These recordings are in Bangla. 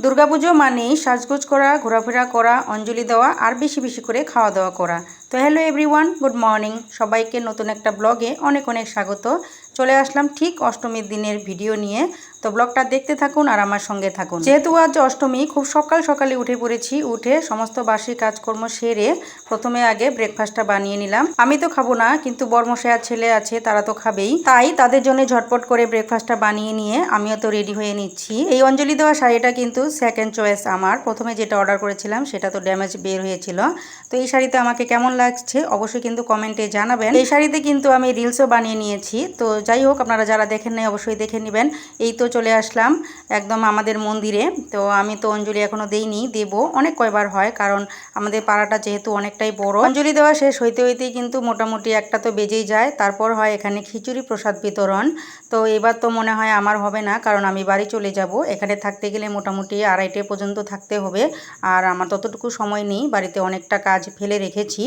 দুর্গাপুজো মানেই সাজগোজ করা, ঘোরাফেরা করা, অঞ্জলি দেওয়া, আর বেশি বেশি করে খাওয়া দাওয়া করা। তো হ্যালো এভরিওয়ান গুড মর্নিং সবাইকে নতুন একটা ব্লগে অনেক অনেক স্বাগত। চলে আসলাম ঠিক অষ্টমীর দিনের ভিডিও নিয়ে। তো ব্লগটা দেখতে থাকুন আর আমার সঙ্গে থাকুন। যেহেতু আজ অষ্টমী, খুব সকাল সকালে উঠে পড়েছি। উঠে সমস্ত বাসি কাজকর্ম সেরে প্রথমে আগে ব্রেকফাস্টটা বানিয়ে নিলাম। আমি তো খাব না, কিন্তু বর্মশায়ার ছেলে আছে, তারা তো খাবেই। তাই তাদের জন্য ঝটপট করে ব্রেকফাস্টটা বানিয়ে নিয়ে আমিও তো রেডি হয়ে নিচ্ছি। এই অঞ্জলি দেওয়া শাড়িটা কিন্তু সেকেন্ড চয়েস আমার। প্রথমে যেটা অর্ডার করেছিলাম, সেটা তো ড্যামেজ বের হয়েছিল। তো এই শাড়িতে আমাকে কেমন লাগছে, অবশ্যই কিন্তু কমেন্টে জানাবেন। এই শাড়িতে কিন্তু আমি রিলসও বানিয়ে নিয়েছি, তো যাই হোক, আপনারা যারা দেখেন নাই, অবশ্যই দেখে নেবেন। এই তো চলে আসলাম একদম আমাদের মন্দিরে, তো আমি তো অঞ্জলি এখনও দেইনি, দেব। অনেক কয়বার হয়, কারণ আমাদের পাড়াটা যেহেতু অনেকটাই বড়। অঞ্জলি দেওয়া শেষ হইতে হইতেই কিন্তু মোটামুটি একটা তো বেজেই যায়, তারপর হয় এখানে খিচুড়ি প্রসাদ বিতরণ। তো এবার তো মনে হয় আমার হবে না, কারণ আমি বাড়ি চলে যাব। এখানে থাকতে গেলে মোটামুটি আড়াইটে পর্যন্ত থাকতে হবে, আর আমার ততটুকু সময় নেই, বাড়িতে অনেকটা কাজ ফেলে রেখেছি।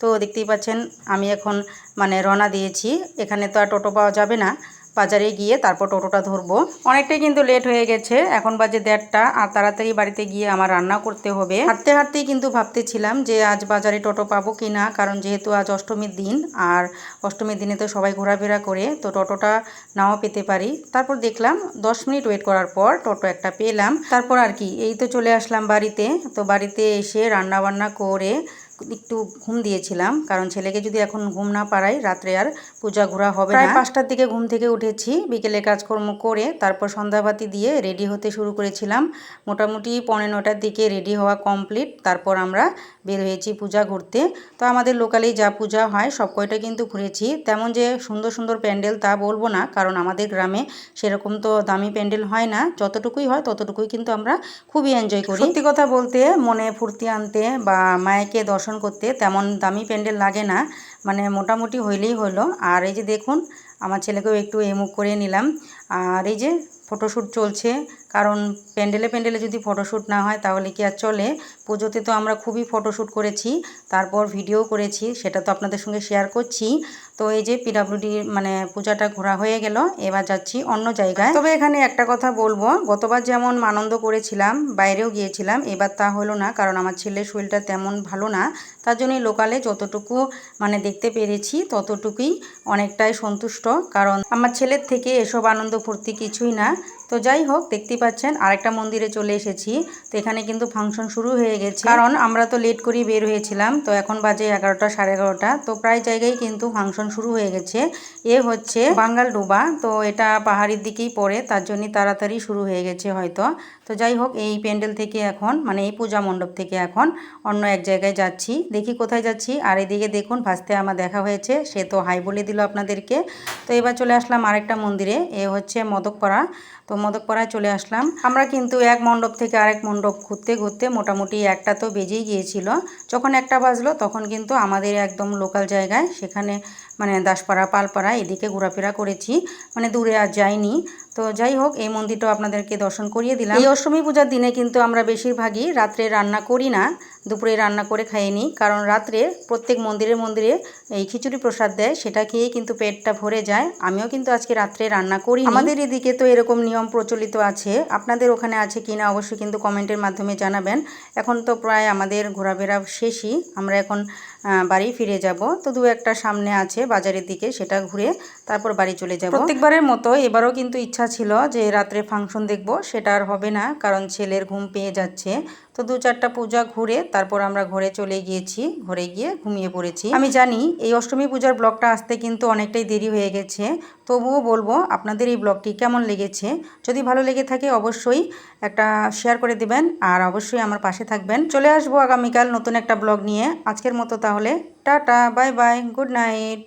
তো দেখতেই পাচ্ছেন, আমি এখন মানে রওনা দিয়েছি। এখানে তো আর টোটো পাওয়া যাবে না। বাজারে গিয়ে তারপর টোটোটা ধরবো। অনেকটাই কিন্তু লেট হয়ে গেছে। এখন বাজে দেড়টা আর তাড়াতাড়ি বাড়িতে গিয়ে আমার রান্না করতে হবে। হাঁটতে হাঁটতেই কিন্তু ভাবতেছিলাম যে আজ বাজারে টোটো পাবো কি না, কারণ যেহেতু আজ অষ্টমীর দিন আর অষ্টমীর দিনে তো সবাই ঘোরাফেরা করে, তো টোটোটা নাও পেতে পারি। তারপর দেখলাম দশ মিনিট ওয়েট করার পর টোটো একটা পেলাম। তারপর আর কি, এই তো চলে আসলাম বাড়িতে। তো বাড়িতে এসে রান্না বান্না করে একটু ঘুম দিয়েছিলাম কারণ ছেলেকে যদি এখন ঘুম না পারাই রাত্রে আর পূজা ঘোরা হবে প্রায় পাঁচটার দিকে ঘুম থেকে উঠেছি বিকেলে কাজকর্ম করে তারপর সন্ধ্যাবাতি দিয়ে রেডি হতে শুরু করেছিলাম। মোটামুটি পনেরো নটার দিকে রেডি হওয়া কমপ্লিট তারপর আমরা বের হয়েছি পূজা ঘুরতে। তো আমাদের লোকালেই যা পূজা হয় সব কয়টা কিন্তু ঘুরেছি। তেমন যে সুন্দর সুন্দর প্যান্ডেল তা বলব না কারণ আমাদের গ্রামে সেরকম তো দামি প্যান্ডেল হয় না। যতটুকুই হয় ততটুকুই কিন্তু আমরা খুবই এনজয় করি। সত্যি কথা বলতে মনে ফুর্তি আনতে বা মায়েকে দর্শন করতে, তেমন দামি প্যান্ডেল লাগে না। মানে মোটামুটি হইলেই হলো। আর এই যে দেখুন, আমার ছেলেকেও একটু এমুখ করে নিলাম। আর এই যে ফটোশ্যুট চলছে, কারণ প্যান্ডেলে প্যান্ডেলে যদি ফটোশ্যুট না হয় তাহলে কি আর চলে? পুজোতে তো আমরা খুবই ফটোশ্যুট করেছি, তারপর ভিডিও করেছি, সেটা তো আপনাদের সঙ্গে শেয়ার করছি। তো এই যে পিডাব্লিউডি মানে পূজাটা ঘোরা হয়ে গেল, এবার যাচ্ছি অন্য জায়গায়। তবে এখানে একটা কথা বলব, গতবার যেমন আনন্দ করেছিলাম, বাইরেও গিয়েছিলাম, এবার তা হলো না, কারণ আমার ছেলের শরীরটা তেমন ভালো না। তার জন্যই লোকালে যতটুকু মানে দেখতে পেরেছি, ততটুকুই অনেকটাই সন্তুষ্ট, কারণ আমার ছেলের থেকে এসব আনন্দ ফুর্তি কিছুই না। তো যাই হোক, দেখতেই পাচ্ছেন, আরেকটা মন্দিরে চলে এসেছি। তো এখানে কিন্তু ফাংশন শুরু হয়ে গেছে। কারণ আমরা তো লেট করেই বের হয়েছিলাম, তো এখন বাজে এগারোটা, সাড়ে এগারোটা। তো প্রায় জায়গায় কিন্তু ফাংশন শুরু হয়ে গেছে। এ হচ্ছে বাঙ্গাল ডোবা তো এটা পাহাড়ির দিকেই পড়ে, তার জন্যই তাড়াতাড়ি শুরু হয়ে গেছে হয়তো। তো যাই হোক, এই প্যান্ডেল থেকে এখন মানে এই পূজা মণ্ডপ থেকে এখন অন্য এক জায়গায় যাচ্ছি। দেখি কোথায় যাচ্ছি। আর এদিকে দেখুন, ফার্স্টে আমার দেখা হয়েছে, সে তো হাই বলে দিল আপনাদেরকে। তো এবার চলে আসলাম আরেকটা মন্দিরে, এ হচ্ছে মদকপাড়া। তো মদকপাড়ায় চলে আসলাম। আমরা কিন্তু এক মণ্ডপ থেকে আরেক মণ্ডপ ঘুরতে ঘুরতে মোটামুটি একটা তো বেজেই গিয়েছিল। যখন একটা বাজলো তখন কিন্তু আমাদের একদম লোকাল জায়গায় সেখানে মানে দাসপাড়া, পালপাড়া এদিকে ঘোরাফেরা করেছি। মানে দূরে আর যাইনি। তো যাই হোক, এই মন্দিরটাও আপনাদেরকে দর্শন করিয়ে দিলাম। এই অষ্টমী পূজার দিনে কিন্তু আমরা বেশিরভাগই রাত্রে রান্না করি না, দুপুরে রান্না করে খাইয়ে নিই। কারণ রাত্রে প্রত্যেক মন্দিরে মন্দিরে এই খিচুড়ি প্রসাদ দেয়, সেটা খেয়েই কিন্তু পেটটা ভরে যায়। আমিও কিন্তু আজকে রাত্রে রান্না করি আমাদের এদিকে তো এরকম নিয়ম প্রচলিত আছে। আপনাদের ওখানে আছে কি না অবশ্যই কিন্তু কমেন্টের মাধ্যমে জানাবেন। এখন তো প্রায় আমাদের ঘোরাফেরা শেষই। আমরা এখন বাড়ি ফিরে যাব। তো দু একটা সামনে আছে বাজারের দিকে, সেটা ঘুরে তারপর বাড়ি চলে যাব। প্রত্যেকবারের মতো এবারও কিন্তু ইচ্ছা ছিল যে রাত্রে ফাংশন দেখব, সেটা আর হবে না, কারণ ছেলের ঘুম পেয়ে যাচ্ছে। তো দু চারটা পূজা ঘুরে তারপর আমরা ঘরে চলে গিয়েছি, ঘরে গিয়ে ঘুমিয়ে পড়েছি। আমি জানি এই অষ্টমী পূজার ব্লগটা আসতে কিন্তু অনেকটাই দেরি হয়ে গেছে, তবুও বলব আপনাদের এই ব্লগটি কেমন লেগেছে? যদি ভালো লেগে থাকে অবশ্যই একটা শেয়ার করে দেবেন, আর অবশ্যই আমার পাশে থাকবেন। চলে আসব আগামীকাল নতুন একটা ব্লগ নিয়ে। আজকের মতো তাহলে, tata bye bye good night